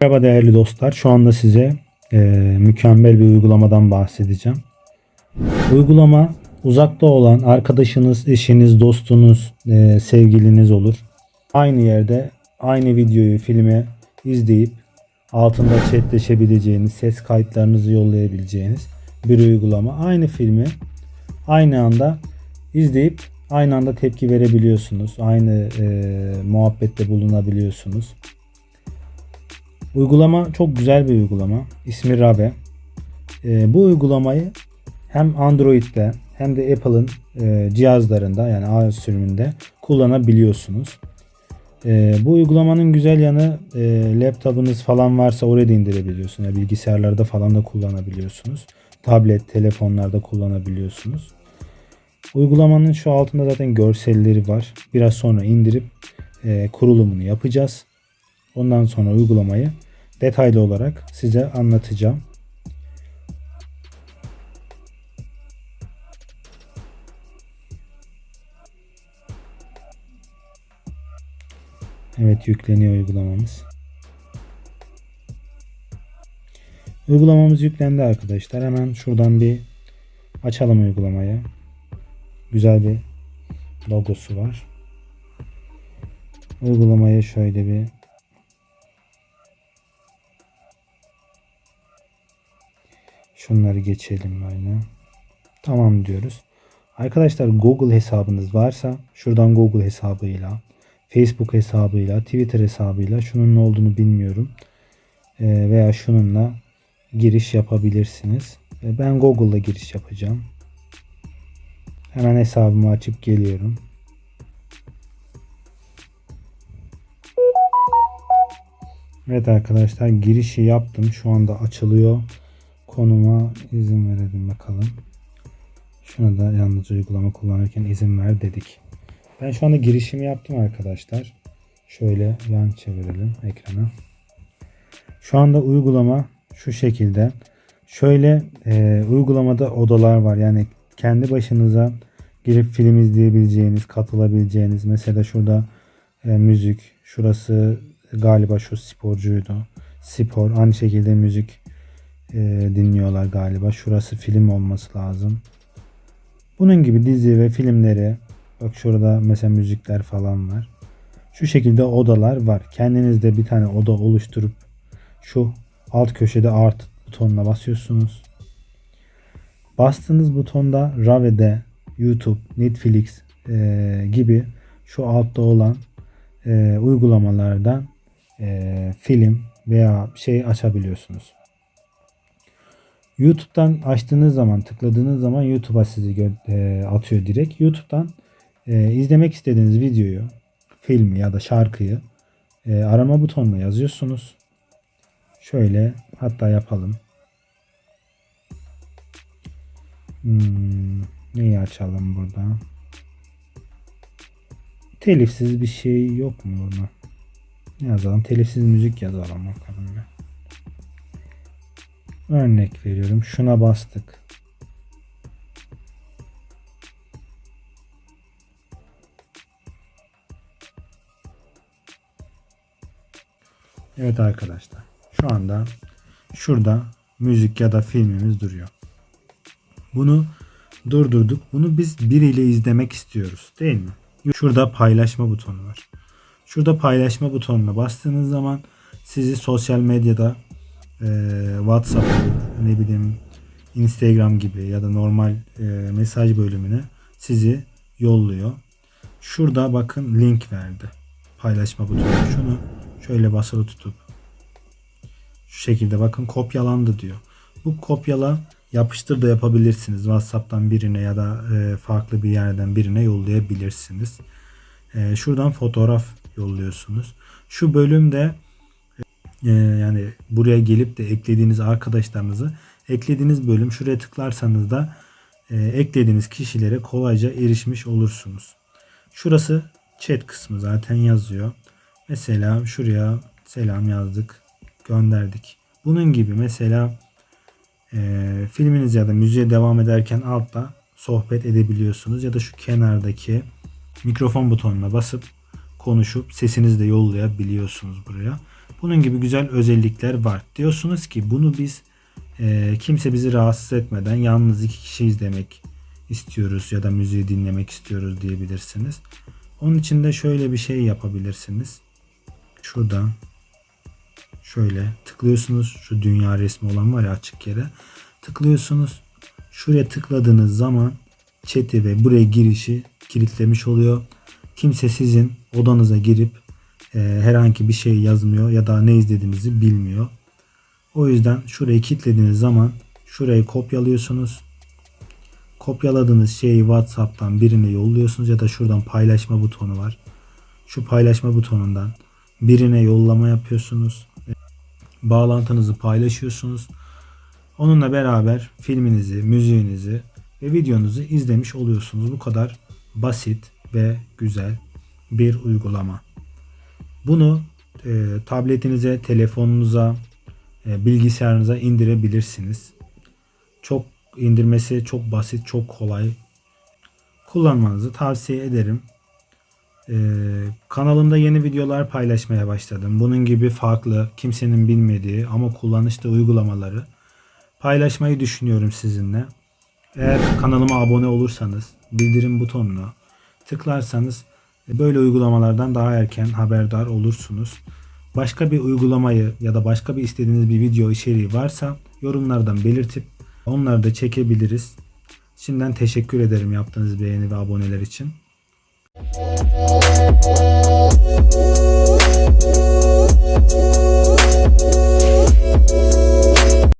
Merhaba değerli dostlar. Şu anda size e, mükemmel bir uygulamadan bahsedeceğim. Uygulama uzakta olan arkadaşınız, eşiniz, dostunuz, e, sevgiliniz olur. Aynı yerde aynı videoyu, filmi izleyip altında chatleşebileceğiniz, ses kayıtlarınızı yollayabileceğiniz bir uygulama. Aynı filmi aynı anda izleyip aynı anda tepki verebiliyorsunuz. Aynı e, muhabbette bulunabiliyorsunuz. Uygulama çok güzel bir uygulama. İsmi Rave. Ee, bu uygulamayı hem Android'de hem de Apple'ın e, cihazlarında yani iOS sürümünde kullanabiliyorsunuz. Ee, bu uygulamanın güzel yanı e, laptopunuz falan varsa oraya da indirebiliyorsunuz. Yani bilgisayarlarda falan da kullanabiliyorsunuz. Tablet, telefonlarda kullanabiliyorsunuz. Uygulamanın şu altında zaten görselleri var. Biraz sonra indirip e, kurulumunu yapacağız. Ondan sonra uygulamayı detaylı olarak size anlatacağım. Evet yükleniyor uygulamamız. Uygulamamız yüklendi arkadaşlar. Hemen şuradan bir açalım uygulamayı. Güzel bir logosu var. Uygulamaya şöyle bir Şunları geçelim böyle. Tamam diyoruz. Arkadaşlar Google hesabınız varsa şuradan Google hesabıyla, Facebook hesabıyla, Twitter hesabıyla şunun ne olduğunu bilmiyorum. Ee, veya şununla giriş yapabilirsiniz. Ben Google'la giriş yapacağım. Hemen hesabımı açıp geliyorum. Evet arkadaşlar girişi yaptım. Şu anda açılıyor konuma izin verelim bakalım. Şuna da yalnızca uygulama kullanırken izin ver dedik. Ben şu anda girişimi yaptım arkadaşlar. Şöyle yan çevirelim ekrana. Şu anda uygulama şu şekilde. Şöyle e, uygulamada odalar var. Yani kendi başınıza girip film izleyebileceğiniz, katılabileceğiniz. Mesela şurada e, müzik. Şurası galiba şu sporcuydu. Spor. Aynı şekilde müzik e, dinliyorlar galiba. Şurası film olması lazım. Bunun gibi dizi ve filmleri bak şurada mesela müzikler falan var. Şu şekilde odalar var. Kendinizde bir tane oda oluşturup şu alt köşede art butonuna basıyorsunuz. Bastığınız butonda Rave'de YouTube, Netflix e, gibi şu altta olan e, uygulamalardan e, film veya şey açabiliyorsunuz. YouTube'dan açtığınız zaman tıkladığınız zaman YouTube'a sizi e, atıyor direkt. YouTube'dan e, izlemek istediğiniz videoyu, filmi ya da şarkıyı e, arama butonuna yazıyorsunuz. Şöyle hatta yapalım. Hmm, neyi açalım burada? Telifsiz bir şey yok mu burada? Ne yazalım? Telifsiz müzik yazalım bakalım. Bir. Örnek veriyorum. Şuna bastık. Evet arkadaşlar. Şu anda şurada müzik ya da filmimiz duruyor. Bunu durdurduk. Bunu biz biriyle izlemek istiyoruz değil mi? Şurada paylaşma butonu var. Şurada paylaşma butonuna bastığınız zaman sizi sosyal medyada e, WhatsApp ne bileyim Instagram gibi ya da normal e, mesaj bölümüne sizi yolluyor. Şurada bakın link verdi. Paylaşma butonu. Şunu şöyle basılı tutup şu şekilde bakın kopyalandı diyor. Bu kopyala yapıştır da yapabilirsiniz. WhatsApp'tan birine ya da e, farklı bir yerden birine yollayabilirsiniz. E, şuradan fotoğraf yolluyorsunuz. Şu bölümde e, yani buraya gelip de eklediğiniz arkadaşlarınızı eklediğiniz bölüm şuraya tıklarsanız da eklediğiniz kişilere kolayca erişmiş olursunuz. Şurası chat kısmı zaten yazıyor. Mesela şuraya selam yazdık, gönderdik. Bunun gibi mesela Ee, filminiz ya da müziğe devam ederken altta sohbet edebiliyorsunuz ya da şu kenardaki mikrofon butonuna basıp konuşup sesinizi de yollayabiliyorsunuz buraya. Bunun gibi güzel özellikler var. Diyorsunuz ki bunu biz e, kimse bizi rahatsız etmeden yalnız iki kişi izlemek istiyoruz ya da müziği dinlemek istiyoruz diyebilirsiniz. Onun için de şöyle bir şey yapabilirsiniz. Şurada şöyle tıklıyorsunuz. Şu dünya resmi olan var ya açık yere. Tıklıyorsunuz. Şuraya tıkladığınız zaman chat'i ve buraya girişi kilitlemiş oluyor. Kimse sizin odanıza girip e, herhangi bir şey yazmıyor ya da ne izlediğinizi bilmiyor. O yüzden şurayı kilitlediğiniz zaman şurayı kopyalıyorsunuz. Kopyaladığınız şeyi WhatsApp'tan birine yolluyorsunuz ya da şuradan paylaşma butonu var. Şu paylaşma butonundan birine yollama yapıyorsunuz. Bağlantınızı paylaşıyorsunuz. Onunla beraber filminizi, müziğinizi ve videonuzu izlemiş oluyorsunuz. Bu kadar basit ve güzel bir uygulama. Bunu e, tabletinize, telefonunuza, e, bilgisayarınıza indirebilirsiniz. Çok indirmesi çok basit, çok kolay. Kullanmanızı tavsiye ederim. Ee, kanalımda yeni videolar paylaşmaya başladım. Bunun gibi farklı, kimsenin bilmediği ama kullanışlı uygulamaları paylaşmayı düşünüyorum sizinle. Eğer kanalıma abone olursanız, bildirim butonuna tıklarsanız böyle uygulamalardan daha erken haberdar olursunuz. Başka bir uygulamayı ya da başka bir istediğiniz bir video içeriği varsa yorumlardan belirtip onları da çekebiliriz. Şimdiden teşekkür ederim yaptığınız beğeni ve aboneler için. Thank Oh,